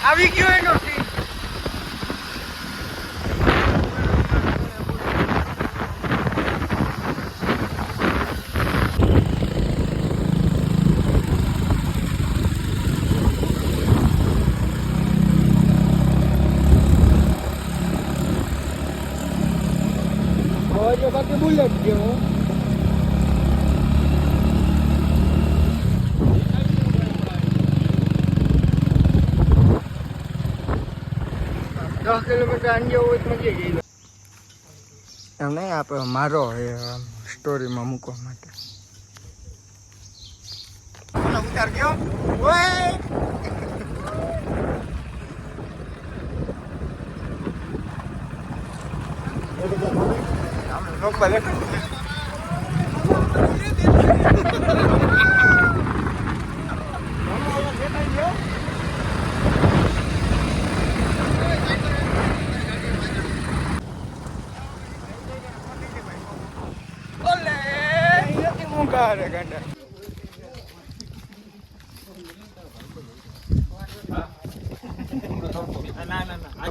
આવી ગયો એનો હવે બાકી બુલેટ જેવો દસ કિલોમીટર અંજે હોય તો મજા જઈ એમ નહીં આપણે મારો એ સ્ટોરીમાં મૂકવા માટે. ઉતાર ગયો. આપણે લોકો લેખા ઓલે મૂકા ગાંડા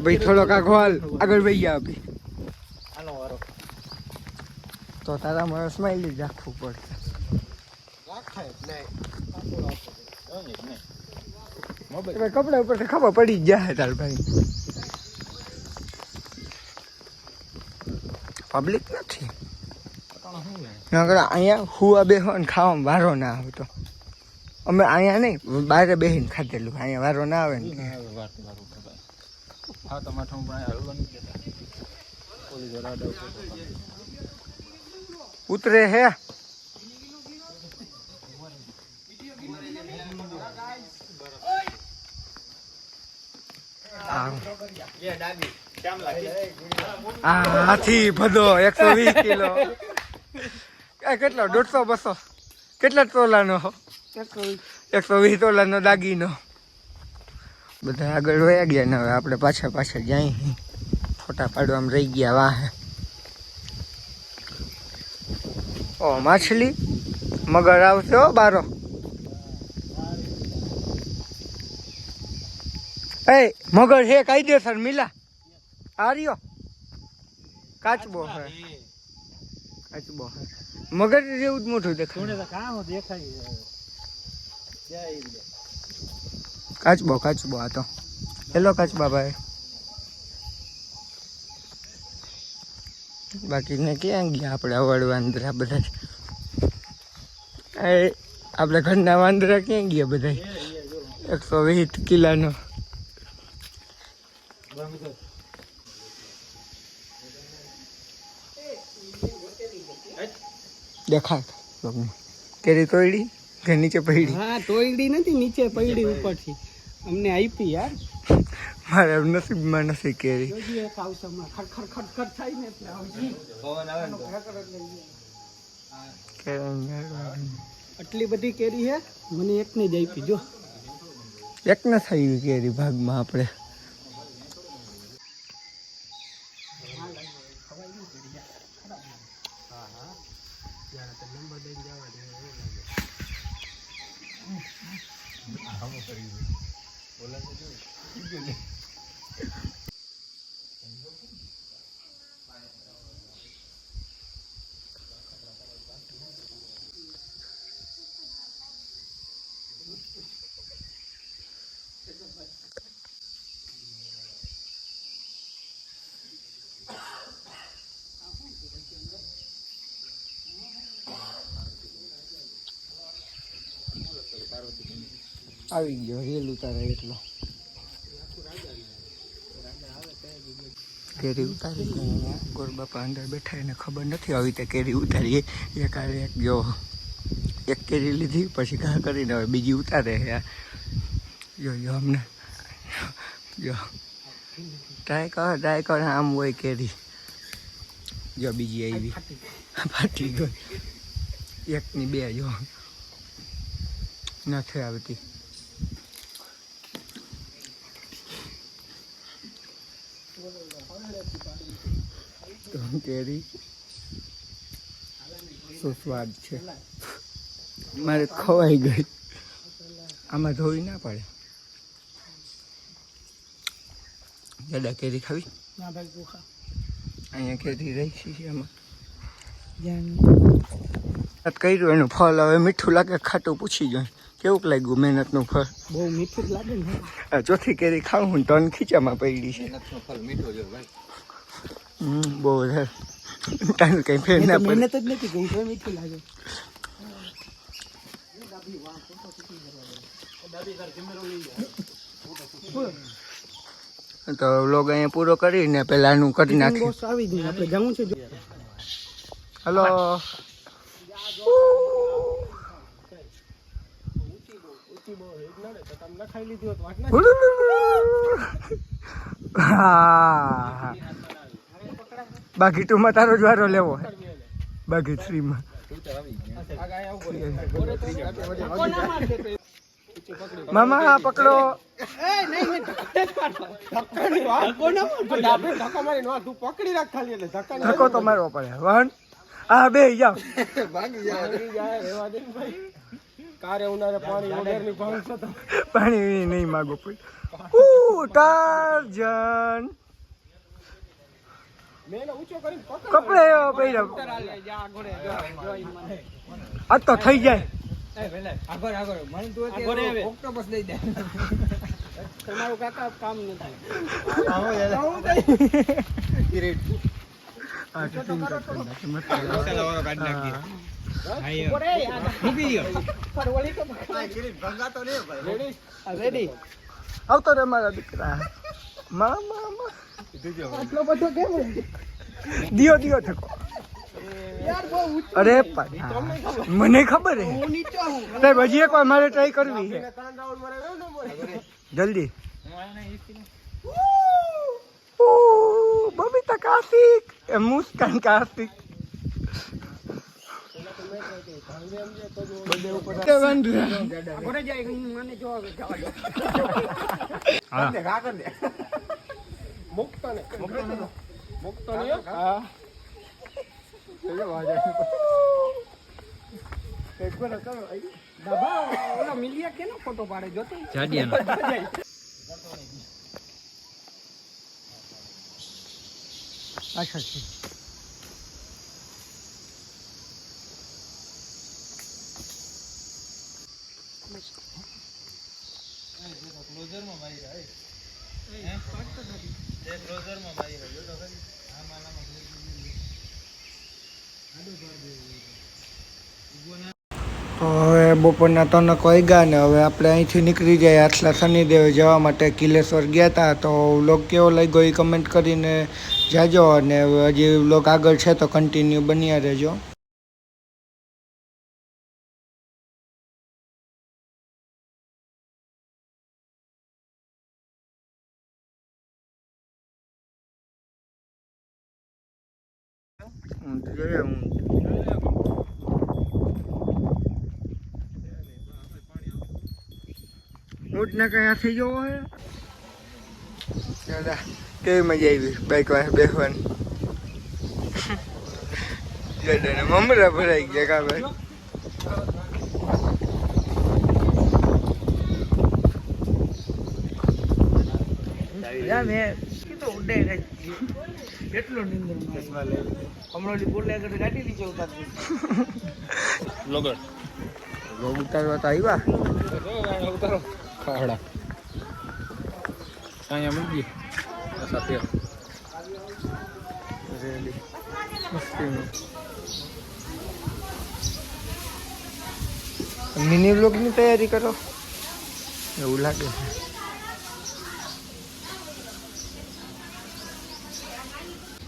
ભાઈ થોડોક આખો હાલ આગળ વહી ગયા ભાઈ. આનો વારો. તો તારા મારે સ્માઈલી જ રાખવું પડશે કપડા ઉપર ખબર પડી જાય તાર ભાઈ. પબ્લિક નથી. નકર અહીંયા હુવા બેહો ને ખાવામાં વારો ના આવતો. અમે અહીંયા નહીં બારે બેહીને ખાધેલું. અહીંયા વારો ના આવે ને. હા દઉં ઉતરે હે. આ આ હાથી ભદો એકસો વીસ કિલો. એ કેટલો? દોઢસો, બસો? કેટલા તોલાનો? એકસો વીસ તોલાનો દાગીનો. બધા આગળ વયા ગયા ને હવે આપણે પાછા પાછા જાય ફોટા પાડવામાં રહી ગયા, વાહે ઓ, માછલી? મગર આવશે હો બારો. એ, મગર હે કાયદેસર, મિલા. આર્યો કાચબો હે. કાચબો બહુ મગર જેવું જ મોટું દેખાય. કામ દેખાય. કાચબો કાચબો આ તો. હેલો કાચબા ભાઈ બાકી ને ક્યાં ગયા આપણે અવળ વાંદરા બધા આપણે ઘરના વાંદરા ક્યાં ગયા બધા એકસો વીસ કિલાનો. દેખાય. લોકોને. કેરી તોડી કે નીચે પડી હા તોયડી નથી નીચે પડી ઉપરથી. અમને આપી યાર. મારે નસીબમાં નથી કેરી. આટલી બધી કેરી હે? મને એકને જ આપી જો. એક ન થઈ કેરી ભાગમાં આપણે. આવી ગયો રેલ ઉતારે એટલો. કેરી ઉતારી ગોરબાપા અંદર બેઠા એને ખબર નથી આવી તે કેરી ઉતારી એક આ એક જો એક કેરી લીધી, પછી ઘા કરીને હવે બીજી ઉતારે જો જો અમને. જો ટ્રાય કર ટ્રાય કર, આમ હોય કેરી. જો બીજી આવી. ફાટી ગઈ. એકની બે જો નથી આવતી. તો કેરી શું સ્વાદ છે? મારે ખવાઈ ગઈ. આમાં ધોઈ ના પડે. દાદા કેરી ખાવી? ના ભાઈ તું ખા. અહીંયા કેરી રહી છે એમાં કર્યું એનું ફળ હવે મીઠું લાગે ખાટું પૂછી જાય કેવું લાગ્યું મહેનતનું ફળ? બહુ મીઠું લાગે ને. આ ચોથી કેરી ખાવું હું ટન ખીચામાં પડી છે. મહેનતનો ફળ મીઠો જો ભાઈ. બહુ વધારે. તારું કંઈ ફેર ના તો પડે. મહેનત જ નથી કરી તો મીઠું લાગે. તો વ્લોગ અહીંયા પૂરો કરીને પેલા આનું કરી નાખી આવી જ આપણે જવું છે હલો હા. બાકી ટુમાં તારો જ વારો લેવો હે. બાકી થ્રીમાં મામા પકડો. ધક્કો તો મારવો પડે. વન આ બે જાઓ પાણી નહીં માગો ટાર્જન. કપડે પહેર્યા. આ તો થઈ જાય. તમારું કાકા કામ નથી આવતો રે મારા દીકરા. મામા મા. આટલો બધો કેમ દિયો દિયો થકો યાર બહુ ઊંચું અરે પણ મને ખબર હે. હું નીચો હું સાહેબ હજી એક વાર મારે ટ્રાય કરવી છે. જલ્દી. ઓહ, બબીતા કાર્તિક એ મુસ્કાન કાર્તિક તે વાંધો નહીં. ઘરે જાય હું મને જો જવા દો હા. હા. એક વાર કરો. બાબા ઓલા મિલિયા કેનો ફોટો પાડે જોતો અચ્છા છે તો હવે બપોરના ત્રણક વાગ્યા ને હવે આપણે અહીંથી નીકળી જાય આટલા શનિદેવે જવા માટે. કિલેશ્વર ગયા હતા તો વ્લોગ કેવો લાગ્યો એ કમેન્ટ કરીને જાજો. અને હજી વ્લોગ આગળ છે તો કન્ટિન્યુ બન્યા રહેજો. હું તો જોઈએ હું ઊંટ ને કઈ હાથી જોવો હે દાદા કેવી મજા આવી બાઈક વાળા બેસવાની દાદા ને મમરા ભરાઈ ગયા કા ભાઈ યા મેં કીધું ઉડે કેટલો નિંદર હમણાં બોલે આગળ ગાડી નીચે ઉતારતી લોગર લોગ ઉતારવા તો આવ્યા. ઉતારો. ખાડા. અહીંયા મૂકી. સાથે. મસ્તીનું. મિની બ્લોગની તૈયારી કરો? એવું લાગે છે.